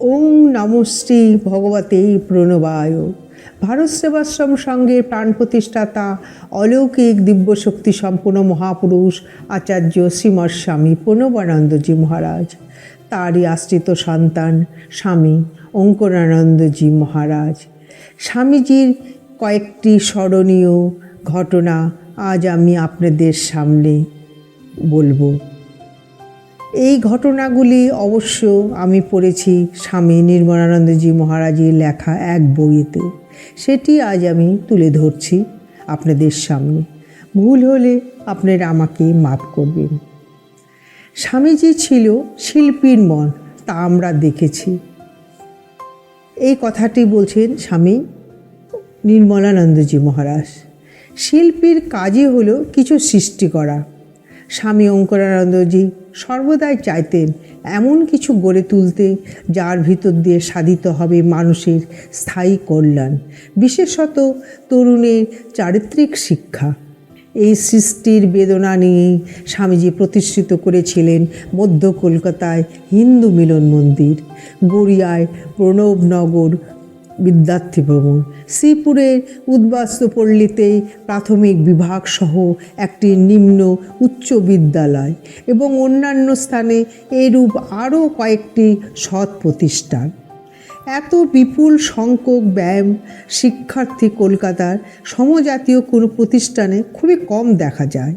ওং নমশ্রী ভগবতে প্রণবায়। ভারত সেবাশ্রম সঙ্গের প্রাণ প্রতিষ্ঠাতা, অলৌকিক দিব্যশক্তি সম্পন্ন মহাপুরুষ আচার্য শ্রীমৎ স্বামী প্রণবানন্দজি মহারাজ, তারই আশ্রিত সন্তান স্বামী অঙ্করানন্দজি মহারাজ। স্বামীজির কয়েকটি স্মরণীয় ঘটনা আজ আমি আপনাদের সামনে বলব। এই ঘটনাগুলি অবশ্য আমি পড়েছি স্বামী নির্মলানন্দজি মহারাজের লেখা এক বইয়েতে সেটি আজ আমি তুলে ধরছি আপনাদের সামনে। ভুল হলে আপনারা আমাকে মাফ করবেন। স্বামীজি ছিল শিল্পীর মন, তা আমরা দেখেছি। এই কথাটি বলছেন স্বামী নির্মলানন্দজি মহারাজ। শিল্পীর কাজই হলো কিছু সৃষ্টি করা। স্বামী অঙ্করানন্দজি সর্বদাই চাইতেন এমন কিছু গড়ে তুলতে, যার ভিতর দিয়ে সাধিত হবে মানুষের স্থায়ী কল্যাণ, বিশেষত তরুণের চারিত্রিক শিক্ষা। এই সৃষ্টির বেদনা নিয়েই স্বামীজি প্রতিষ্ঠিত করেছিলেন মধ্য কলকাতায় হিন্দু মিলন মন্দির, গড়িয়ায় প্রণবনগর বিদ্যার্থী ভ্রমণ। শ্রীপুরের উদ্বাস্তু পল্লীতে প্রাথমিক বিভাগ সহ একটি নিম্ন উচ্চ বিদ্যালয় এবং অন্যান্য স্থানে এরূপ আরও কয়েকটি সৎ প্রতিষ্ঠান। এত বিপুল সংখ্যক ব্যায়াম শিক্ষার্থী কলকাতার সমজাতীয় কোনো প্রতিষ্ঠানে খুবই কম দেখা যায়।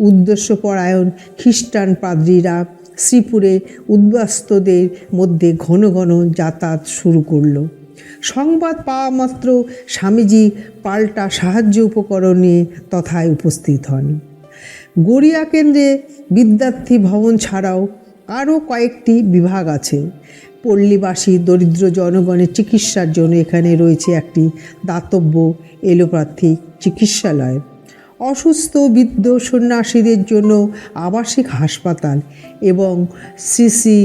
উদ্দেশ্যপরায়ণ খ্রিস্টান পাদ্রীরা শ্রীপুরে উদ্বাস্তুদের মধ্যে ঘন ঘন যাতায়াত শুরু করল। সংবাদ পাওয়া মাত্র স্বামীজি পাল্টা সাহায্য উপকরণ নিয়ে তথায় উপস্থিত হন। গড়িয়া কেন্দ্রে বিদ্যার্থী ভবন ছাড়াও আরও কয়েকটি বিভাগ আছে। পল্লীবাসী দরিদ্র জনগণের চিকিৎসার জন্য এখানে রয়েছে একটি দাতব্য এলোপ্যাথিক চিকিৎসালয়। অসুস্থ বৃদ্ধ সন্ন্যাসীদের জন্য আবাসিক হাসপাতাল এবং শ্রী শ্রী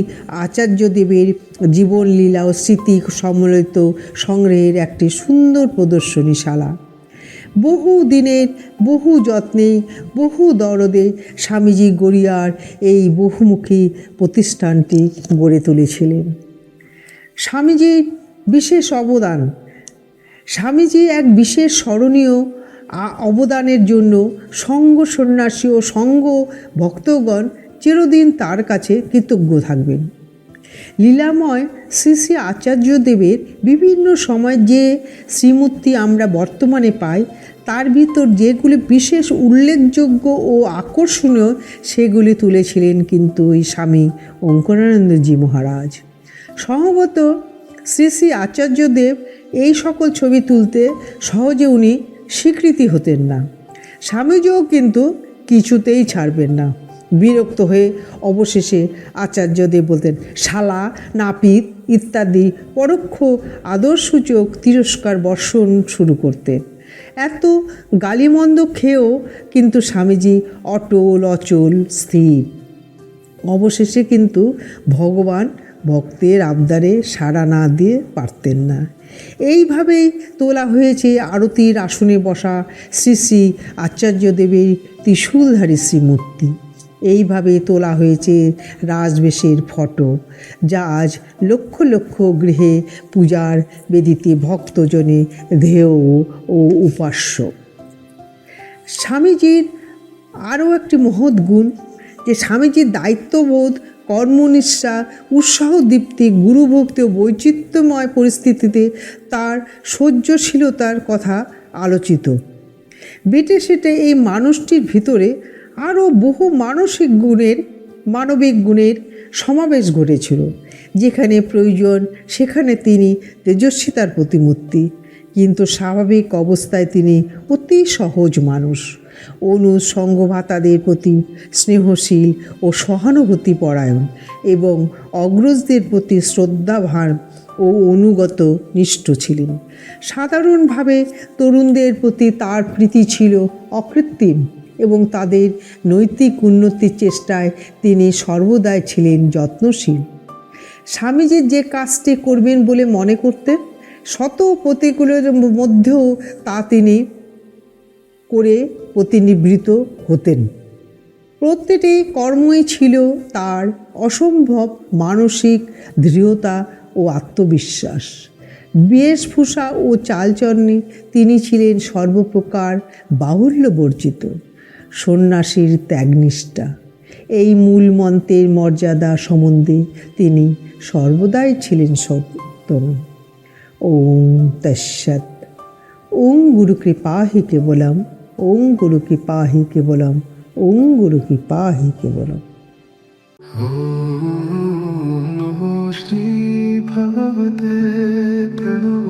আচার্যদেবের জীবনলীলা ও স্মৃতি সম্মিলিত সংগ্রহের একটি সুন্দর প্রদর্শনীশালা। বহু দিনের, বহু যত্নে, বহু দরদে স্বামীজি গড়িয়ার এই বহুমুখী প্রতিষ্ঠানটি গড়ে তুলেছিলেন। স্বামীজির বিশেষ অবদান, স্বামীজি এক বিশেষ স্মরণীয় অবদানের জন্য সঙ্গ সন্ন্যাসী ও সঙ্গ ভক্তগণ চিরদিন তার কাছে কৃতজ্ঞ থাকবেন। লীলাময় শ্রী শ্রী আচার্যদেবের বিভিন্ন সময় যে শ্রীমূর্তি আমরা বর্তমানে পাই, তার ভিতর যেগুলি বিশেষ উল্লেখযোগ্য ও আকর্ষণীয়, সেগুলি তুলেছিলেন কিন্তু ওই স্বামী অঙ্কনানন্দজি মহারাজ। সম্ভবত শ্রী শ্রী আচার্যদেব এই সকল ছবি তুলতে সহজে উনি স্বীকৃতি হতেন না। স্বামীজিও কিন্তু কিছুতেই ছাড়বেন না। বিরক্ত হয়ে অবশেষে আচার্যদেব বলতেন, শালা, নাপিত ইত্যাদি পরোক্ষ আদর্শসূচক তিরস্কার বর্ষণ শুরু করতেন এত গালিমন্দ খেয়েও কিন্তু স্বামীজি অটল, অচল, স্থির। অবশেষে কিন্তু ভগবান ভক্তের আবদারে সাড়া না দিয়ে পারতেন না। এইভাবেই তোলা হয়েছে আরতির আসনে বসা শ্রী শ্রী আচার্যদেবের ত্রিশূলধারী শ্রীমূর্তি। এইভাবে তোলা হয়েছে রাজবেশের ফটো, যা আজ লক্ষ লক্ষ গৃহে পূজার বেদিতে ভক্তজনে ধেয় ও উপাস্য। স্বামীজির আরও একটি মহৎ গুণ, যে স্বামীজির দায়িত্ববোধ কর্মনিষ্ঠা, উৎসাহ দীপ্তি, গুরুভক্তি ও বৈচিত্র্যময় পরিস্থিতিতে তার সহ্যশীলতার কথা আলোচিত। বেটে সেটে এই মানুষটির ভিতরে আরও বহু মানসিক গুণের, মানবিক গুণের সমাবেশ ঘটেছিল, যেখানে প্রয়োজন, সেখানে তিনি তেজস্বিতার প্রতিমূর্তি। কিন্তু স্বাভাবিক অবস্থায় তিনি অতি সহজ মানুষ। অনু সঙ্গভাতাদের প্রতি স্নেহশীল ও সহানুভূতি পরায়ণ এবং অগ্রজদের প্রতি শ্রদ্ধাভার ও অনুগত নিষ্ঠ ছিলেন। সাধারণভাবে তরুণদের প্রতি তার প্রীতি ছিল অকৃত্রিম এবং তাদের নৈতিক উন্নতির চেষ্টায় তিনি সর্বদাই ছিলেন যত্নশীল। স্বামীজির যে কাজটি করবেন বলে মনে করতেন শত প্রতিকূলের মধ্যেও তা তিনি করে প্রতিনিবৃত হতেন। প্রত্যেকটি কর্মই ছিল তার অসম্ভব মানসিক দৃঢ়তা ও আত্মবিশ্বাস। বেশভূষা ও চালচরণে তিনি ছিলেন সর্বপ্রকার বাহুল্য বর্জিত সন্ন্যাসীর ত্যাগনিষ্ঠা। এই মূল মন্ত্রের মর্যাদা সম্বন্ধে তিনি সর্বদাই ছিলেন সত্যম ওম তৎসৎ। ওম গুরু কৃপা হি কেবলম ওম গুরু কৃপা হি কেবলম ওম গুরু কৃপা হি কেবলম। শ্রী ভগবতে প্রণব